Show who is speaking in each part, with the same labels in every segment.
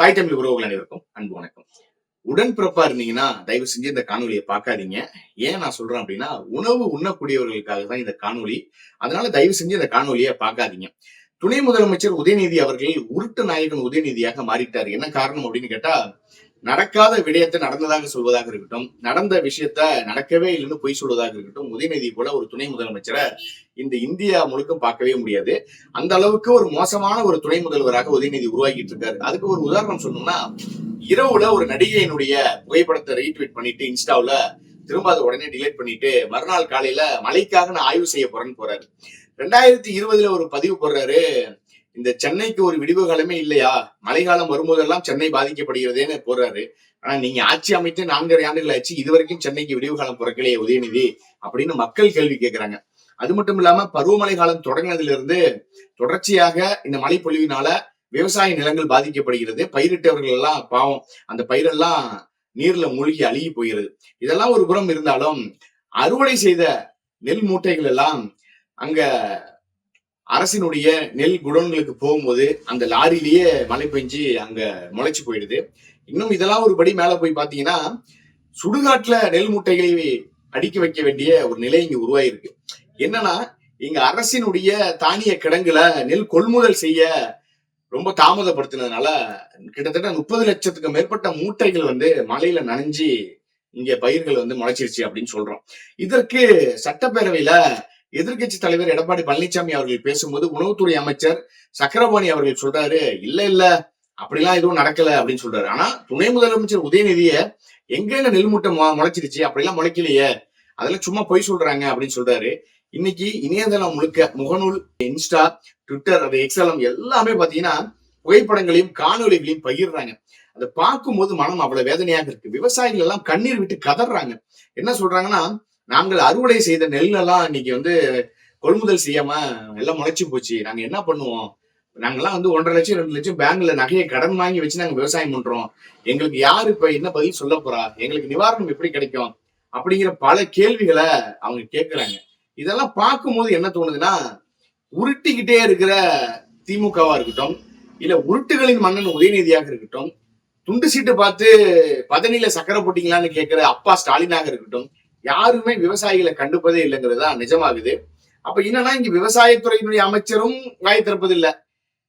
Speaker 1: தாய் தமிழ் உறவுகள் அனைவருக்கும் அன்பு வணக்கம். உடன்பிறப்பா இருந்தீங்கன்னா தயவு செஞ்சு இந்த காணொலியை பார்க்காதீங்க. ஏன் நான் சொல்றேன் அப்படின்னா உணவு உண்ணக்கூடியவர்களுக்காக தான் இந்த காணொலி அதனால தயவு செஞ்சு இந்த காணொலியை பார்க்காதீங்க. துணை முதலமைச்சர் உதயநிதி அவர்கள் உருட்டு நாயகன் உதயநிதியாக மாறிட்டார். என்ன காரணம் அப்படின்னு கேட்டா நடக்காத விடயத்தை நடந்ததாக சொல்வதாக இருக்கட்டும் நடந்த விஷயத்த நடக்கவே இல்லைன்னு பொய் சொல்வதாக இருக்கட்டும் உதயநிதி போல ஒரு துணை முதலமைச்சரை இந்த இந்தியா முழுக்க பார்க்கவே முடியாது. அந்த அளவுக்கு ஒரு மோசமான ஒரு துணை முதல்வராக உதயநிதி உருவாக்கிட்டு இருக்காரு. அதுக்கு ஒரு உதாரணம் சொன்னோம்னா இரவுல ஒரு நடிகையினுடைய புகைப்படத்தை ரீட்வீட் பண்ணிட்டு இன்ஸ்டாவுல திரும்ப அதை உடனே டிலீட் பண்ணிட்டு மறுநாள் காலையில மழைக்காக நான் ஆய்வு செய்ய போறேன்னு போறாரு. ரெண்டாயிரத்தி இருபதுல ஒரு பதிவு போடுறாரு. இந்த சென்னைக்கு ஒரு விடிவு காலமே இல்லையா? மழைக்காலம் வரும்போதெல்லாம் சென்னை பாதிக்கப்படுகிறதேன்னு போறாரு ஆனா நீங்க ஆட்சி அமைத்து நான்கரை ஆண்டுகள் ஆச்சு இது வரைக்கும் சென்னைக்கு விடிவு காலம் பிறக்கலையே உதயநிதி அப்படின்னு மக்கள் கேள்வி கேட்கிறாங்க அது மட்டும் இல்லாம பருவமழை காலம் தொடங்கினதுல இருந்து தொடர்ச்சியாக இந்த மழை பொழிவினால விவசாய நிலங்கள் பாதிக்கப்படுகிறது. பயிரிட்டவர்கள் எல்லாம் பாவம். அந்த பயிரெல்லாம் நீர்ல மூழ்கி அழுகி போகிறது இதெல்லாம் ஒரு புறம் இருந்தாலும் அறுவடை செய்த நெல் மூட்டைகள் எல்லாம் அங்க அரசினுடைய நெல் குடோன்களுக்கு போகும்போது அந்த லாரியிலேயே மழை பெஞ்சு அங்க முளைச்சு போயிடுது. இன்னும் இதெல்லாம் ஒரு படி மேல போய் பாத்தீங்கன்னா சுடுகாட்டுல நெல் மூட்டைகளை அடுக்கி வைக்க வேண்டிய ஒரு நிலை இங்க உருவாயிருக்கு. என்னன்னா இங்க அரசினுடைய தானிய கிடங்குல நெல் கொள்முதல் செய்ய ரொம்ப தாமதப்படுத்தினதுனால கிட்டத்தட்ட முப்பது லட்சத்துக்கு மேற்பட்ட மூட்டைகள் வந்து மழையில நனைஞ்சு இங்க பயிர்கள் வந்து முளைச்சிருச்சு அப்படின்னு சொல்றோம். இதற்கு சட்டப்பேரவையில எதிர்க்கட்சி தலைவர் எடப்பாடி பழனிசாமி அவர்கள் பேசும்போது உணவுத்துறை அமைச்சர் சக்கரபாணி அவர்கள் சொல்றாரு இல்ல இல்ல அப்படிலாம் எதுவும் நடக்கல அப்படின்னு சொல்றாரு. ஆனா துணை முதலமைச்சர் உதயநிதிய எங்கெங்க நெல் மூட்டை முளைச்சிருச்சு? அப்படிலாம் முளைக்கலையே. அதெல்லாம் சும்மா பொய் சொல்றாங்க அப்படின்னு சொல்றாரு. இன்னைக்கு இணையதளம் முழுக்க முகநூல் இன்ஸ்டா ட்விட்டர் அது எக்ஸலம் எல்லாமே பாத்தீங்கன்னா புகைப்படங்களையும் காணொளிகளையும் பகிர்றாங்க. அதை பார்க்கும்போது மனம் அவ்வளவு வேதனையாக இருக்கு. விவசாயிகள் எல்லாம் கண்ணீர் விட்டு கதறாங்க என்ன சொல்றாங்கன்னா நாங்கள் அறுவடை செய்த நெல்லெல்லாம் இன்னைக்கு வந்து கொள்முதல் செய்யாம எல்லாம் முளைச்சு போச்சு. நாங்க என்ன பண்ணுவோம்? நாங்கெல்லாம் வந்து ஒன்றரை லட்சம் ரெண்டு லட்சம் பேங்க்ல நகையை கடன் வாங்கி வச்சு நாங்க விவசாயம் பண்றோம். எங்களுக்கு யாரு இப்ப என்ன பதில் சொல்ல போறா? எங்களுக்கு நிவாரணம் எப்படி கிடைக்கும்? அப்படிங்கிற பல கேள்விகளை அவங்க கேட்கிறாங்க இதெல்லாம் பார்க்கும்போது என்ன தோணுதுன்னா உருட்டிக்கிட்டே இருக்கிற திமுகவா இருக்கட்டும் இல்ல உருட்டுகளின் மன்னன் உதயநிதியாக இருக்கட்டும் துண்டு சீட்டு பார்த்து பதனியில சக்கரை போட்டீங்களான்னு கேட்கிற அப்பா ஸ்டாலினாக இருக்கட்டும் யாருமே விவசாயிகளை கண்டுப்பதே இல்லைங்கிறது தான் நிஜமாகுது. அப்ப என்னன்னா இங்க விவசாயத்துறையினுடைய அமைச்சரும் வாய் திறப்பதில்லை.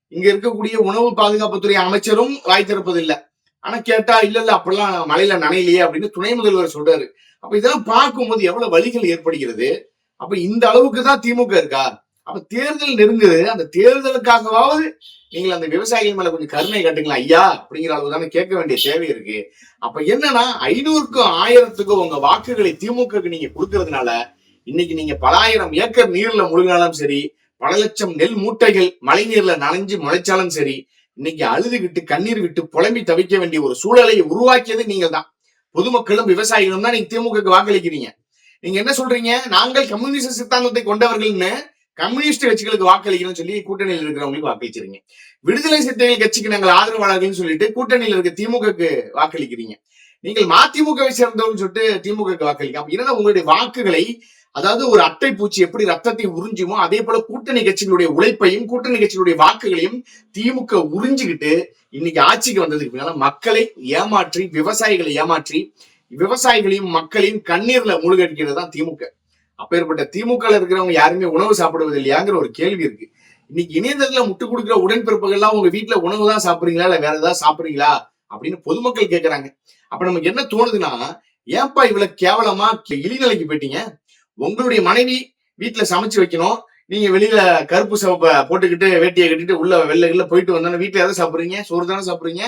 Speaker 1: இங்க இருக்கக்கூடிய உணவு பாதுகாப்புத்துறை அமைச்சரும் வாய் திறப்பதில்லை. ஆனா கேட்டா இல்ல இல்ல அப்படிலாம் மழையில நனையிலையே அப்படின்னு துணை முதல்வர் சொல்றாரு. அப்ப இதெல்லாம் பார்க்கும்போது எவ்வளவு வழிகள் ஏற்படுகிறது? அப்ப இந்த அளவுக்கு தான் திமுக இருக்கா? அப்ப தேர்தல் நெருங்குது. அந்த தேர்தலுக்காகவாவது நீங்கள் அந்த விவசாயிகள் மேல கொஞ்சம் கருணை காட்டுங்களா ஐயா அப்படிங்கிற அளவு தானே கேட்க வேண்டிய தேவை இருக்கு. அப்ப என்னன்னா ஐநூறுக்கும் ஆயிரத்துக்கும் உங்க வாக்குகளை திமுகக்கு நீங்க கொடுக்கறதுனால இன்னைக்கு நீங்க பல ஆயிரம் ஏக்கர் நீர்ல முழுகினாலும் சரி பல லட்சம் நெல் மூட்டைகள் மழை நீர்ல நனைஞ்சு முளைச்சாலும் சரி இன்னைக்கு அழுதுகிட்டு கண்ணீர் விட்டு புலம்பி தவிக்க வேண்டிய ஒரு சூழலை உருவாக்கியது நீங்கள் தான். பொதுமக்களும் விவசாயிகளும் தான் நீங்க திமுக வாக்களிக்கிறீங்க. நீங்க என்ன சொல்றீங்க? நாங்கள் கம்யூனிஸ்ட் சித்தாந்தத்தை கொண்டவர்கள்னு கம்யூனிஸ்ட் கட்சிகளுக்கு வாக்களிக்கணும்னு சொல்லி கூட்டணியில் இருக்கிறவங்களுக்கு வாக்களிச்சிருங்க. விடுதலை சிறுத்தைகள் கட்சிக்கு நாங்கள் ஆதரவாளர்கள் சொல்லிட்டு கூட்டணியில் இருக்க திமுகக்கு வாக்களிக்கிறீங்க. நீங்கள் மதிமுகவை சேர்ந்தவங்க சொல்லிட்டு திமுகக்கு வாக்களிக்க அப்ப என்னன்னா உங்களுடைய வாக்குகளை அதாவது ஒரு அட்டை பூச்சி எப்படி ரத்தத்தை உறிஞ்சுமோ அதே போல கூட்டணி கட்சிகளுடைய உழைப்பையும் கூட்டணி கட்சிகளுடைய வாக்குகளையும் திமுக உறிஞ்சுக்கிட்டு இன்னைக்கு ஆட்சிக்கு வந்ததுக்கு பின்னால மக்களை ஏமாற்றி விவசாயிகளை ஏமாற்றி விவசாயிகளையும் மக்களையும் கண்ணீர்ல முழுகடிக்கிறது தான் திமுக. அப்பேற்பட்ட திமுக இருக்கிறவங்க யாருமே உணவு சாப்பிடுவது இல்லையாங்கிற ஒரு கேள்வி இருக்கு. இன்னைக்கு இணையதளத்துல முட்டு கொடுக்குற உடன்பிறப்புகள்லாம் உங்க வீட்டுல உணவு தான் சாப்பிடுறீங்களா? இல்ல வேற ஏதாவது சாப்பிடுறீங்களா? அப்படின்னு பொதுமக்கள் கேட்கறாங்க அப்ப நமக்கு என்ன தோணுதுன்னா ஏன்பா இவ்வளவு கேவலமா இழிநிலைக்கு போயிட்டீங்க? உங்களுடைய மனைவி வீட்டுல சமைச்சு வைக்கணும். நீங்க வெளியில கருப்பு சவப்ப போட்டுக்கிட்டு வேட்டியை கட்டிட்டு உள்ள வெள்ளை வெளில போயிட்டு வந்தோன்னா வீட்டுல எதை சாப்பிடுறீங்க? சோறு தானே சாப்பிடுறீங்க?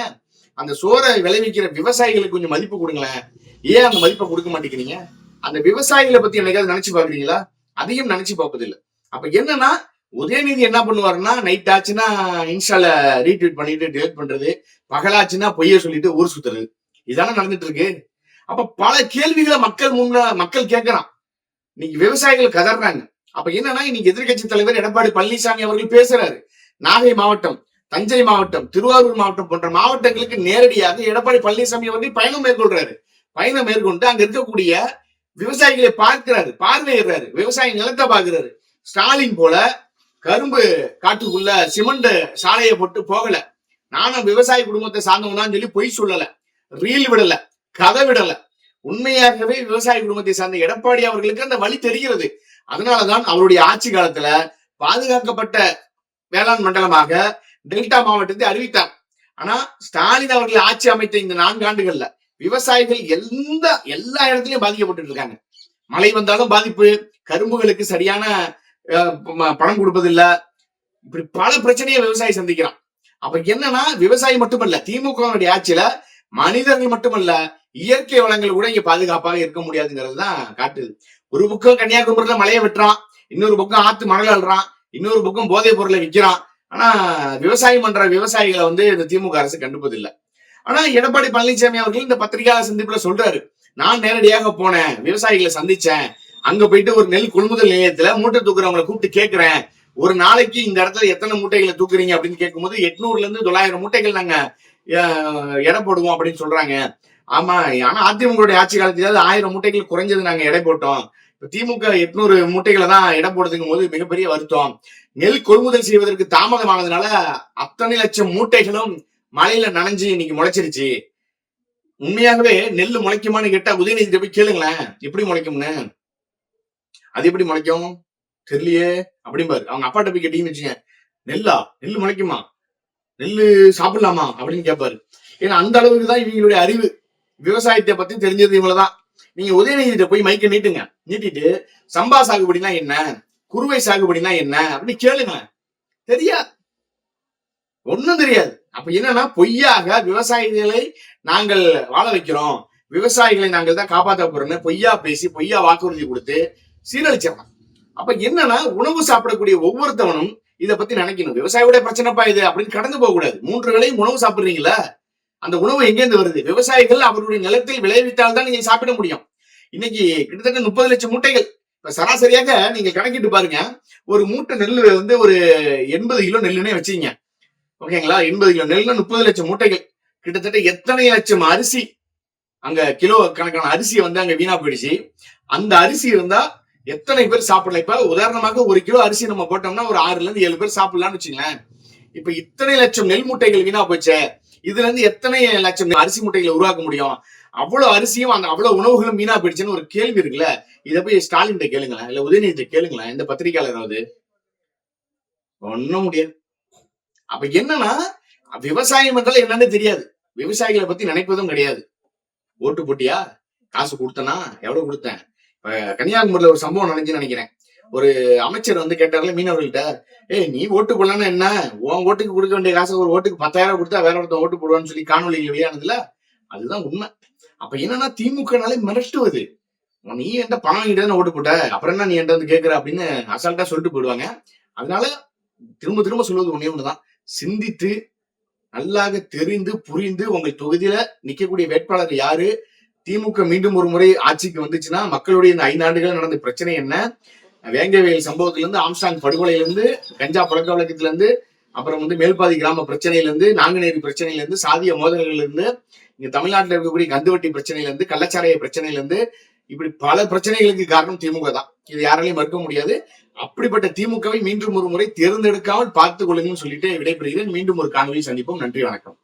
Speaker 1: அந்த சோறை விளைவிக்கிற விவசாயிகளுக்கு கொஞ்சம் மதிப்பு கொடுங்களேன். ஏன் அந்த மதிப்பை கொடுக்க மாட்டேங்கிறீங்க? அந்த விவசாயிகளை பத்தி என்னைக்காவது நினைச்சு பாக்குறீங்களா அதையும் நினைச்சு பார்ப்பதில்லை. இல்ல அப்ப என்னன்னா உதயநிதி என்ன பண்ணுவாருன்னா நைட் ஆச்சுன்னா இன்ஸ்டால ரீட்வீட் பண்ணிட்டு டிலேட் பண்றது பகலாச்சுன்னா பொய்ய சொல்லிட்டு ஊர் சுத்துறது. இதானே நடந்துட்டு இருக்கு அப்ப பல கேள்விகளை மக்கள் முன்ன மக்கள் கேட்கறான். இன்னைக்கு விவசாயிகள் கதறாங்க. அப்ப என்னன்னா இன்னைக்கு எதிர்க்கட்சி தலைவர் எடப்பாடி பழனிசாமி அவர்கள் பேசுறாரு. நாகை மாவட்டம் தஞ்சை மாவட்டம் திருவாரூர் மாவட்டம் போன்ற மாவட்டங்களுக்கு நேரடியாக எடப்பாடி பழனிசாமி அவர்கள் பயணம் மேற்கொள்றாரு. பயணம் மேற்கொண்டு அங்க இருக்கக்கூடிய விவசாயிகளை பார்க்கிறாரு பார்வையிடுறாரு. விவசாய நிலத்தை பார்க்கிறாரு. ஸ்டாலின் போல கரும்பு காட்டுக்குள்ள சிமெண்ட் சாலையை போட்டு போகல. நானும் விவசாய குடும்பத்தை சார்ந்தவனான்னு சொல்லி பொய் சொல்லல. ரீல் விடல கதை விடல. உண்மையாகவே விவசாய குடும்பத்தை சார்ந்த எடப்பாடி அவர்களுக்கு அந்த வழி தெரிகிறது. அதனாலதான் அவருடைய ஆட்சி காலத்துல பாதுகாக்கப்பட்ட வேளாண் மண்டலமாக டெல்டா மாவட்டத்தை அறிவித்தார். ஆனா ஸ்டாலின் அவர்கள் ஆட்சி அமைத்த இந்த நான்கு ஆண்டுகள்ல விவசாயிகள் எந்த எல்லா இடத்துலயும் பாதிக்கப்பட்டு இருக்காங்க. மழை வந்தாலும் பாதிப்பு கரும்புகளுக்கு சரியான அஹ், பணம் கொடுப்பதில்ல. இப்படி பல பிரச்சனையை விவசாயி சந்திக்கிறான். அப்ப என்னன்னா விவசாயி மட்டுமல்ல திமுகவுடைய ஆட்சியில மனிதர்கள் மட்டுமல்ல இயற்கை வளங்கள் கூட இங்க பாதுகாப்பாக இருக்க முடியாதுங்கிறது தான் காட்டுது ஒரு பக்கம் கன்னியாகுமரியில மழையை வெட்டுறான் இன்னொரு பக்கம் ஆத்து மணல் அள்ளுறான் இன்னொரு பக்கம் போதைப் பொருளை விற்கிறான். ஆனா விவசாயம் பண்ற விவசாயிகளை வந்து இந்த திமுக அரசு கண்டுப்பதில்லை. ஆனா எடப்பாடி பழனிசாமி அவர்கள் இந்த பத்திரிகையாளர் சந்திப்புல சொல்றாரு. நான் நேரடியாக போனேன் விவசாயிகளை சந்திச்சேன். அங்க போயிட்டு ஒரு நெல் கொள்முதல் நிலையத்துல மூட்டை தூக்குறவங்களை கூப்பிட்டு கேக்குறேன். ஒரு நாளைக்கு இந்த இடத்துல எத்தனை மூட்டைகளை தூக்குறீங்க அப்படின்னு கேட்கும்போது எட்நூறுல இருந்து தொள்ளாயிரம் மூட்டைகள் நாங்க அஹ், எடை போடுவோம் அப்படின்னு சொல்றாங்க. ஆமா ஆனா அதிமுக ஆட்சி காலத்துல ஆயிரம் மூட்டைகள் குறைஞ்சது நாங்க எடை போட்டோம். திமுக எட்நூறு மூட்டைகளை தான் எடை போடுறதுக்கும் போது மிகப்பெரிய வருத்தம். நெல் கொள்முதல் செய்வதற்கு தாமதமானதுனால அத்தனை லட்சம் மூட்டைகளும் மழையில நனைஞ்சு இன்னைக்கு முளைச்சிருச்சு. உண்மையாகவே நெல் முளைக்குமான்னு கேட்டா உதயநிதி போய் கேளுங்களேன். எப்படி முளைக்கும்னு? அது எப்படி முளைக்கும்? தெரியலையே. அப்படிம்பாரு. அவங்க அப்பாட்ட போய் கேட்டீங்கன்னு வச்சுங்க நெல்லா? நெல் முளைக்குமா? நெல்லு சாப்பிடலாமா? அப்படின்னு கேட்பாரு ஏன்னா அந்த அளவுக்கு தான் இவங்களுடைய அறிவு. விவசாயத்தை பத்தி தெரிஞ்சது இவ்வளவுதான் நீங்க உதயநிதியிட்ட போய் மைக்க நீட்டுங்க. நீட்டிட்டு சம்பா சாகுபடினா என்ன? குறுவை சாகுபடினா என்ன? அப்படின்னு கேளுங்க தெரியாது. ஒண்ணும் தெரியாது. அப்ப என்னன்னா பொய்யாக விவசாயிகளை நாங்கள் வாழ வைக்கிறோம். விவசாயிகளை நாங்கள் தான் காப்பாற்ற போறோம்னு பொய்யா பேசி பொய்யா வாக்குறுதி கொடுத்து சீரழிச்சிடலாம். அப்ப என்னன்னா உணவு சாப்பிடக்கூடிய ஒவ்வொருத்தவனும் இதை பத்தி நினைக்கணும். விவசாயியோட பிரச்சனைப்பா இது அப்படின்னு கடந்து போக கூடாது மூன்று வேளையும் உணவு சாப்பிடுறீங்களா அந்த உணவு எங்கேருந்து வருது? விவசாயிகள் அவருடைய நிலத்தில் விளைவித்தால் தான் நீங்க சாப்பிட முடியும். இன்னைக்கு கிட்டத்தட்ட முப்பது லட்சம் மூட்டைகள். இப்ப சராசரியாக நீங்க கணக்கிட்டு பாருங்க ஒரு மூட்டை நெல் வந்து ஒரு எண்பது கிலோ நெல்லுன்னே வச்சுங்க ஓகேங்களா எண்பது கிலோ நெல்லுனா முப்பது லட்சம் மூட்டைகள். கிட்டத்தட்ட எத்தனை லட்சம் அரிசி அங்க கிலோ கணக்கான அரிசி வந்து அங்க வீணா போயிடுச்சு. அந்த அரிசி இருந்தா எத்தனை பேர் சாப்பிடலாம்? இப்ப உதாரணமாக ஒரு கிலோ அரிசி நம்ம போட்டோம்னா ஒரு ஆறுல இருந்து ஏழு பேர் சாப்பிடலாம்னு வச்சுங்களேன். இப்ப இத்தனை லட்சம் நெல் மூட்டைகள் வீணா போச்சே? இதுல இருந்து எத்தனை லட்சம் அரிசி மூட்டைகளை உருவாக்க முடியும்? அவ்வளவு அரிசியும் அந்த அவ்வளவு உணவுகளும் வீணா போயிடுச்சுன்னு ஒரு கேள்வி இருக்குல்ல? இத போய் ஸ்டாலின் கேளுங்களேன். இல்ல உதயநிதி கேளுங்களேன். இந்த பத்திரிகையாளராவது ஒண்ணும் முடியாது. அப்ப என்னன்னா விவசாயம் என்றால் என்னன்னு தெரியாது. விவசாயிகளை பத்தி நினைப்பதும் கிடையாது. ஓட்டு போட்டியா? காசு கொடுத்தனா? எவ்வளவு கொடுத்தேன்? இப்ப கன்னியாகுமரியில ஒரு சம்பவம் நினைஞ்சுன்னு நினைக்கிறேன். ஒரு அமைச்சர் வந்து கேட்டார்ல மீனவர்கள்ட்ட ஏய் நீ ஓட்டு போடலன்னா என்ன? உன் ஓட்டுக்கு கொடுக்க வேண்டிய காசு ஒரு ஓட்டுக்கு பத்தாயிரம் கொடுத்தா வேற ஒருத்தன் ஓட்டு போடுவான்னு சொல்லி காணொலியில் வெளியானதுல அதுதான் உண்மை. அப்ப என்னன்னா திமுகனாலே மிரட்டுவது. நீ என்கிட்ட பணம் வாங்கிட்டு ஓட்டு போட்ட? அப்புறம் என்ன நீ என்கிட்ட வந்து கேட்கற அப்படின்னு அசால்ட்டா சொல்லிட்டு போயிடுவாங்க. அதனால திரும்ப திரும்ப சொல்வது ஒன்னே ஒண்ணுதான். சிந்தித்து நல்லாக தெரிந்து புரிந்து உங்கள் தொகுதியில நிக்கக்கூடிய வேட்பாளர் யாரு? திமுக மீண்டும் ஒரு முறை ஆட்சிக்கு வந்துச்சுன்னா மக்களுடைய இந்த ஐந்து ஆண்டுகள் நடந்த பிரச்சனை என்ன? வேங்கவேல் சம்பவத்துல இருந்து ஆம்ஸ்டாங் படுகொலையிலிருந்து கஞ்சா பழக்க வழக்கத்திலிருந்து அப்புறம் வந்து மேல்பாதி கிராம பிரச்சனையில இருந்து நாங்குநேரி பிரச்சனையிலிருந்து சாதிய மோதல்கள்ல இருந்து இங்க தமிழ்நாட்டுல இருக்கக்கூடிய கந்துவட்டி பிரச்சனையிலிருந்து கள்ளச்சாராய பிரச்சனையில இருந்து இப்படி பல பிரச்சனைகளுக்கு காரணம் திமுக தான். இது யாராலையும் மறுக்க முடியாது. அப்படிப்பட்ட திமுகவை மீண்டும் ஒரு முறை தேர்ந்தெடுக்காமல் பார்த்துக் கொள்ளுங்கன்னு சொல்லிட்டு விடைபெறுகிறேன். மீண்டும் ஒரு காணொலியை சந்திப்போம். நன்றி வணக்கம்.